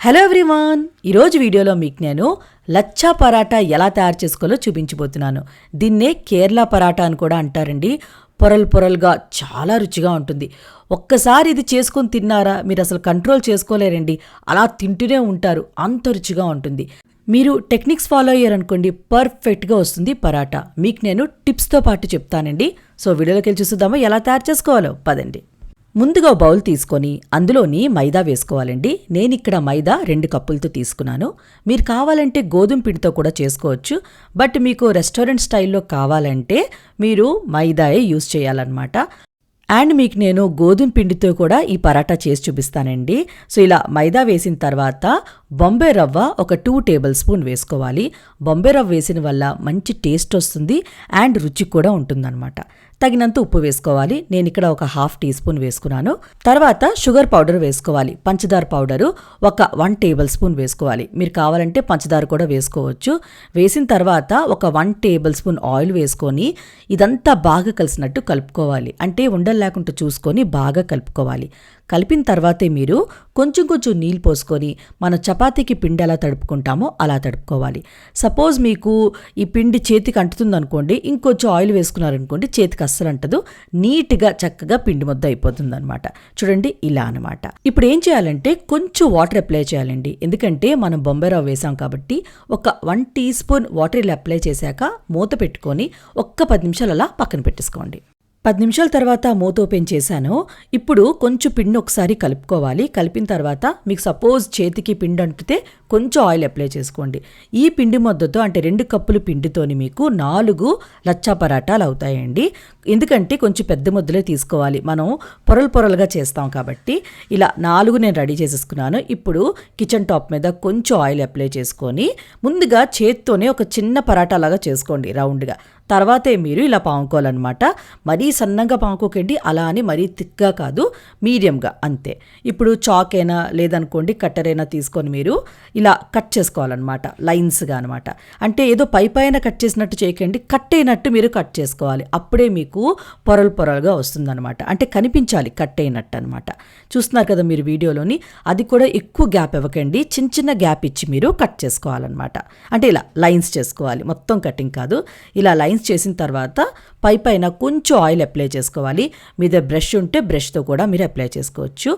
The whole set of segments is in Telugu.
హలో ఎవ్రీవాన్ ఈరోజు వీడియోలో మీకు నేను లచ్చా పరాటా ఎలా తయారు చేసుకోవాలో చూపించబోతున్నాను. దీన్నే కేరళ పరాటా అని కూడా అంటారండి. పొరలు పొరలుగా చాలా రుచిగా ఉంటుంది. ఒక్కసారి ఇది చేసుకొని తిన్నారా? మీరు అసలు కంట్రోల్ చేసుకోలేరండి. అలా తింటూనే ఉంటారు. అంత రుచిగా ఉంటుంది. మీరు టెక్నిక్స్ ఫాలో అయ్యారనుకోండి పర్ఫెక్ట్గా వస్తుంది పరాటా. మీకు నేను టిప్స్తో పాటు చెప్తానండి. సో వీడియోలోకి వెళ్ళి చూద్దామా ఎలా తయారు చేసుకోవాలో? పదండి. ముందుగా బౌల్ తీసుకొని అందులోని మైదా వేసుకోవాలండి. నేను ఇక్కడ మైదా రెండు కప్పులతో తీసుకున్నాను. మీరు కావాలంటే గోధుమ పిండితో కూడా చేసుకోవచ్చు. బట్ మీకు రెస్టారెంట్ స్టైల్లో కావాలంటే మీరు మైదాయే యూస్ చేయాలన్నమాట. అండ్ మీకు నేను గోధుమ పిండితో కూడా ఈ పరాటా చేసి చూపిస్తానండి. సో ఇలా మైదా వేసిన తర్వాత బొంబే రవ్వ ఒక టూ టేబుల్ స్పూన్ వేసుకోవాలి. బొంబే రవ్వ వేసిన వల్ల మంచి టేస్ట్ వస్తుంది అండ్ రుచి కూడా ఉంటుందన్నమాట. తగినంత ఉప్పు వేసుకోవాలి. నేను ఇక్కడ ఒక హాఫ్ టీ స్పూన్ వేసుకున్నాను. తర్వాత షుగర్ పౌడర్ వేసుకోవాలి. పంచదార పౌడరు ఒక వన్ టేబుల్ స్పూన్ వేసుకోవాలి. మీరు కావాలంటే పంచదార కూడా వేసుకోవచ్చు. వేసిన తర్వాత ఒక వన్ టేబుల్ స్పూన్ ఆయిల్ వేసుకొని ఇదంతా బాగా కలిసినట్టు కలుపుకోవాలి. అంటే ఉండలు లేకుండా చూసుకొని బాగా కలుపుకోవాలి. కలిపిన తర్వాతే మీరు కొంచెం కొంచెం నీళ్ళు పోసుకొని మన చపాతీకి పిండి ఎలా తడుపుకుంటామో అలా తడుపుకోవాలి. సపోజ్ మీకు ఈ పిండి చేతికి అంటుతుంది అనుకోండి ఇంకొంచెం ఆయిల్ వేసుకున్నారనుకోండి చేతికి అస్సలు అంటదు. నీట్గా చక్కగా పిండి ముద్ద అయిపోతుంది అనమాట చూడండి ఇలా అనమాట ఇప్పుడు ఏం చేయాలంటే కొంచెం వాటర్ అప్లై చేయాలండి. ఎందుకంటే మనం బొంబాయి వేసాం కాబట్టి ఒక వన్ టీ స్పూన్ వాటర్ ఇలా అప్లై చేశాక మూత పెట్టుకొని ఒక్క పది నిమిషాలు అలా పక్కన పెట్టేసుకోండి. పది నిమిషాల తర్వాత మూత ఓపెన్ చేశాను. ఇప్పుడు కొంచెం పిండి ఒకసారి కలుపుకోవాలి. కలిపిన తర్వాత మీకు సపోజ్ చేతికి పిండి అంటితే కొంచెం ఆయిల్ అప్లై చేసుకోండి. ఈ పిండి మొద్దతో అంటే రెండు కప్పులు పిండితోని మీకు నాలుగు లచ్చా పరాటాలు అవుతాయండి. ఎందుకంటే కొంచెం పెద్ద ముద్దలే తీసుకోవాలి. మనం పొరలు పొరలుగా చేస్తాం కాబట్టి ఇలా నాలుగు నేను రెడీ చేసేసుకున్నాను. ఇప్పుడు కిచెన్ టాప్ మీద కొంచెం ఆయిల్ అప్లై చేసుకొని ముందుగా చేత్తోనే ఒక చిన్న పరాటా లాగా చేసుకోండి రౌండ్గా. తర్వాతే మీరు ఇలా పాముకోవాలన్నమాట. మరీ సన్నంగా పాముకోకండి అలా అని మరీ థిక్గా కాదు మీడియంగా అంతే. ఇప్పుడు చాక్ అయినా లేదనుకోండి కట్టర్ అయినా తీసుకొని మీరు ఇలా కట్ చేసుకోవాలన్నమాట లైన్స్గా అనమాట అంటే ఏదో పై పైన కట్ చేసినట్టు చేయకండి కట్ అయినట్టు మీరు కట్ చేసుకోవాలి. అప్పుడే మీకు పొరలు పొరలుగా వస్తుందన్నమాట. అంటే కనిపించాలి కట్ అయినట్టు అనమాట చూస్తున్నారు కదా మీరు వీడియోలోని అది కూడా ఎక్కువ గ్యాప్ ఇవ్వకండి చిన్న చిన్న గ్యాప్ ఇచ్చి మీరు కట్ చేసుకోవాలన్నమాట. అంటే ఇలా లైన్స్ చేసుకోవాలి మొత్తం కటింగ్ కాదు. ఇలా లైన్స్ చేసిన తర్వాత పై పైన కొంచెం ఆయిల్ అప్లై చేసుకోవాలి. మీద బ్రష్ ఉంటే బ్రష్తో కూడా మీరు అప్లై చేసుకోవచ్చు.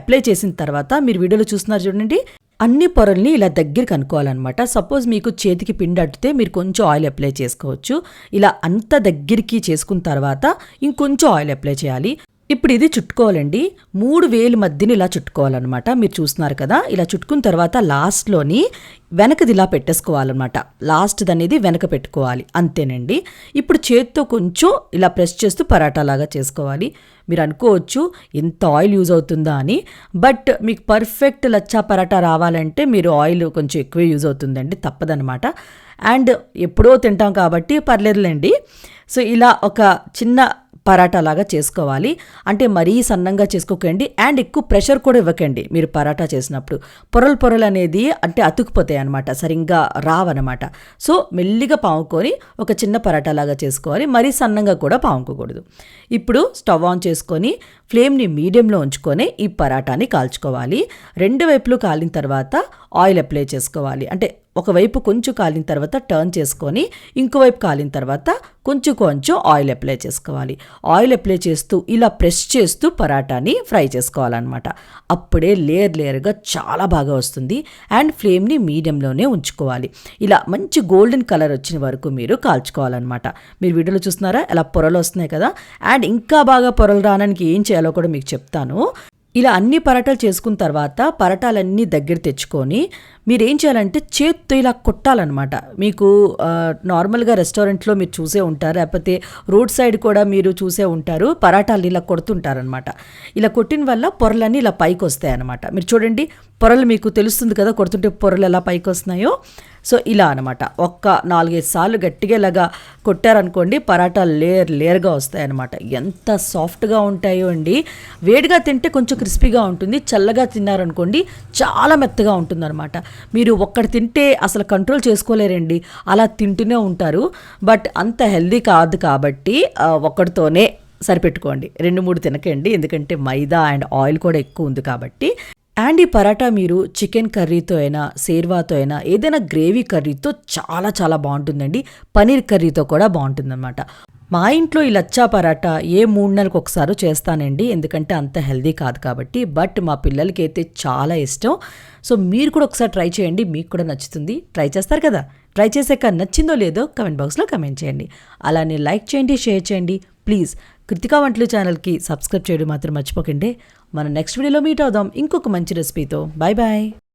అప్లై చేసిన తర్వాత మీరు వీడియోలో చూస్తున్నారు చూడండి అన్ని పొరల్ని ఇలా దగ్గరికి అనుకోవాలన్నమాట సపోజ్ మీకు చేతికి పిండి అట్టితే మీరు కొంచెం ఆయిల్ అప్లై చేసుకోవచ్చు. ఇలా అంత దగ్గరికి చేసుకున్న తర్వాత ఇంకొంచెం ఆయిల్ అప్లై చేయాలి. ఇప్పుడు ఇది చుట్టుకోవాలండి. మూడు వేలు మధ్యని ఇలా చుట్టుకోవాలన్నమాట. మీరు చూస్తున్నారు కదా ఇలా చుట్టుకున్న తర్వాత లాస్ట్లోని వెనకది ఇలా పెట్టేసుకోవాలన్నమాట. లాస్ట్ అనేది వెనక పెట్టుకోవాలి అంతేనండి. ఇప్పుడు చేత్తో కొంచెం ఇలా ప్రెస్ చేస్తూ పరాటా లాగా చేసుకోవాలి. మీరు అనుకోవచ్చు ఎంత ఆయిల్ యూజ్ అవుతుందా అని బట్ మీకు పర్ఫెక్ట్ లచ్చా పరాటా రావాలంటే మీరు ఆయిల్ కొంచెం ఎక్కువే యూజ్ అవుతుందండి తప్పదనమాట అండ్ ఎప్పుడో తింటాం కాబట్టి పర్లేదులేండి. సో ఇలా ఒక చిన్న పరాటా లాగా చేసుకోవాలి. అంటే మరీ సన్నంగా చేసుకోకండి. అండ్ ఎక్కువ ప్రెషర్ కూడా ఇవ్వకండి మీరు పరాటా చేసినప్పుడు. పొరలు పొరలు అనేది అంటే అతుకుపోతాయి అనమాట సరిగ్గా రావన్నమాట. సో మెల్లిగా పాముకొని ఒక చిన్న పరాటా లాగా చేసుకోవాలి. మరీ సన్నంగా కూడా పాముకోకూడదు. ఇప్పుడు స్టవ్ ఆన్ చేసుకొని ఫ్లేమ్ని మీడియంలో ఉంచుకొని ఈ పరాటాని కాల్చుకోవాలి. రెండు వైపులు కాలిన తర్వాత ఆయిల్ అప్లై చేసుకోవాలి. అంటే ఒకవైపు కొంచెం కాలిన తర్వాత టర్న్ చేసుకొని ఇంకోవైపు కాలిన తర్వాత కొంచెం కొంచెం ఆయిల్ అప్లై చేసుకోవాలి. ఆయిల్ అప్లై చేస్తూ ఇలా ప్రెస్ చేస్తూ పరాటాని ఫ్రై చేసుకోవాలన్నమాట. అప్పుడే లేయర్ లేయర్గా చాలా బాగా వస్తుంది. అండ్ ఫ్లేమ్ని మీడియంలోనే ఉంచుకోవాలి. ఇలా మంచి గోల్డెన్ కలర్ వచ్చిన వరకు మీరు కాల్చుకోవాలన్నమాట. మీరు వీడియోలో చూస్తున్నారా? ఇలా పొరలు వస్తున్నాయి కదా? అండ్ ఇంకా బాగా పొరలు రావడానికి ఏం చేయాలో కూడా మీకు చెప్తాను. ఇలా అన్ని పరాటాలు చేసుకున్న తర్వాత పరాటాలన్నీ దగ్గర తెచ్చుకొని మీరు ఏం చేయాలంటే చేత్తో ఇలా కొట్టాలన్నమాట. మీకు నార్మల్గా రెస్టారెంట్లో మీరు చూసే ఉంటారు లేకపోతే రోడ్ సైడ్ కూడా మీరు చూసే ఉంటారు పరాటాలు ఇలా కొడుతుంటారనమాట ఇలా కొట్టిన వల్ల పొరలన్నీ ఇలా పైకి వస్తాయి అనమాట మీరు చూడండి పొరలు మీకు తెలుస్తుంది కదా కొడుతుంటే పొరలు ఎలా పైకి వస్తున్నాయో సో ఇలా అనమాట ఒక్క నాలుగైదు సార్లు గట్టిగా ఇలాగా కొట్టారనుకోండి పరాటాలు లేయర్ లేయర్గా వస్తాయన్నమాట. ఎంత సాఫ్ట్గా ఉంటాయో అండి. వేడిగా తింటే కొంచెం క్రిస్పీగా ఉంటుంది చల్లగా తిన్నారనుకోండి చాలా మెత్తగా ఉంటుందన్నమాట. మీరు ఒక్కటి తింటే అసలు కంట్రోల్ చేసుకోలేరండి. అలా తింటూనే ఉంటారు. బట్ అంత హెల్దీ కాదు కాబట్టి ఒక్కడితోనే సరిపెట్టుకోండి. రెండు మూడు తినకండి. ఎందుకంటే మైదా అండ్ ఆయిల్ కూడా ఎక్కువ ఉంది కాబట్టి. అండ్ ఈ పరాటా మీరు చికెన్ కర్రీతో అయినా సేర్వాతో అయినా ఏదైనా గ్రేవీ కర్రీతో చాలా చాలా బాగుంటుందండి. పనీర్ కర్రీతో కూడా బాగుంటుందన్నమాట. మా ఇంట్లో ఈ లచ్చా పరాటా ఏ మూడు నెలలకు ఒకసారి చేస్తానండి. ఎందుకంటే అంత హెల్దీ కాదు కాబట్టి. బట్ మా పిల్లలకి అయితే చాలా ఇష్టం. సో మీరు కూడా ఒకసారి ట్రై చేయండి. మీకు కూడా నచ్చుతుంది. ట్రై చేస్తారు కదా? ట్రై చేసాక నచ్చిందో లేదో కమెంట్ బాక్స్లో కమెంట్ చేయండి. అలానే లైక్ చేయండి షేర్ చేయండి. ప్లీజ్ కృతికా వంటలు ఛానల్కి సబ్స్క్రైబ్ చేయడం మాత్రం మర్చిపోకండి. మనం నెక్స్ట్ వీడియోలో మీట్ అవుదాం. ఇంకొక మంచి రెసిపీతో. Bye bye